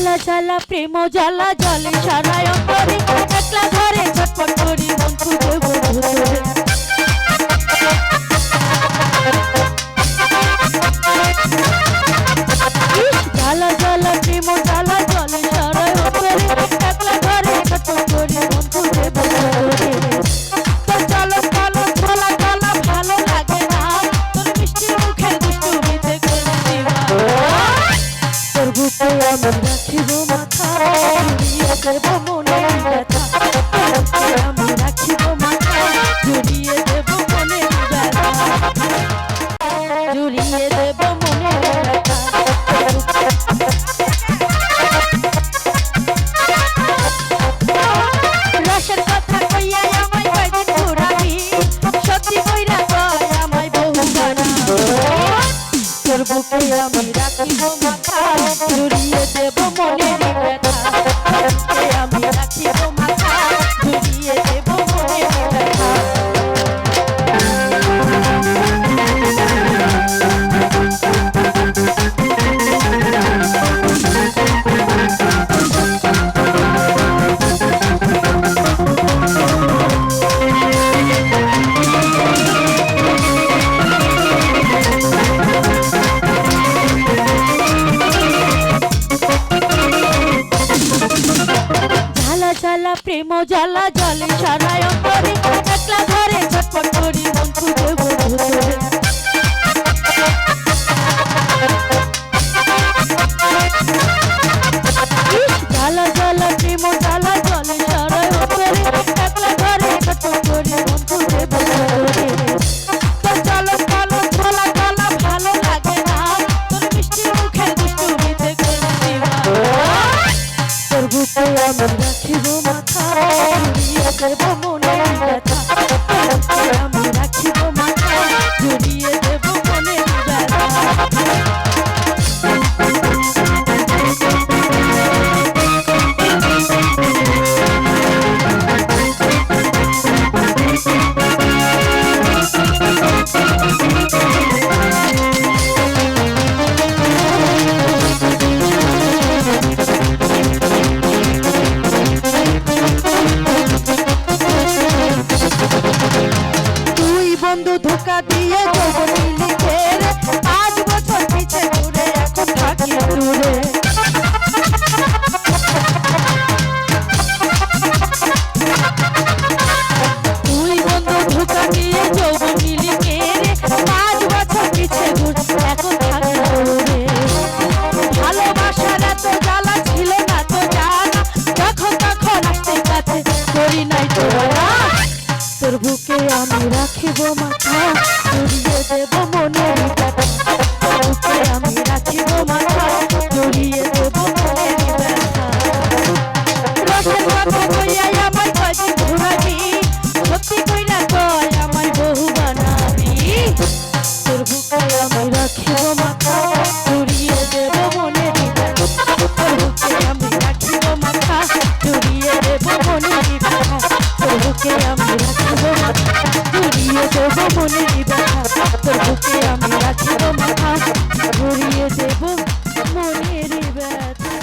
জ্বালা জ্বালা প্রেম জ্বালা জলে সারায় অন্তরে। একলা ঘরে ছটফট করি মন খুঁজে বন্ধুরে বুকে রাখিব মাথা দেব মনের ব্যথা। তোর আমি রাখিব মাথা জুড়িয়ে দেব মনের ব্যথা আমি রাখিব জ্বালা প্রেম জ্বালা জলে সারায় অন্তরে একলা ঘরে ছটফট করি মন খুঁজে বন্ধুরে তোর বুকে আমি রাখিব মাথা বুকে আমি ধোকা দিয়ে জগনি লিখে রে। পাঁচ বছর পিছে ঘুরে এখন থাকি দূরে। তুই বন্ধু ধোকা দূরে ভালোবাসার এত জ্বালা ছিল না তো জানা। যখন তখন আসতে কাছে করি নাই তোরা তোর বুকে আমি রাখিব মাথা, জড়িয়ে দেব মনের বুকে আমি রাখিব মাথা, জড়িয়ে দেব মনের ব্যথা রসের মাথা, জড়িয়ে দেব মনের জড়িয়ে দেব মনের বুকে আমি রাখিব মাথা ঘুরিয়ে দেব মনের ব্যথা তোর বুকে আমি রাখিব মাথা ঘুরিয়ে দেব মনের ব্যথা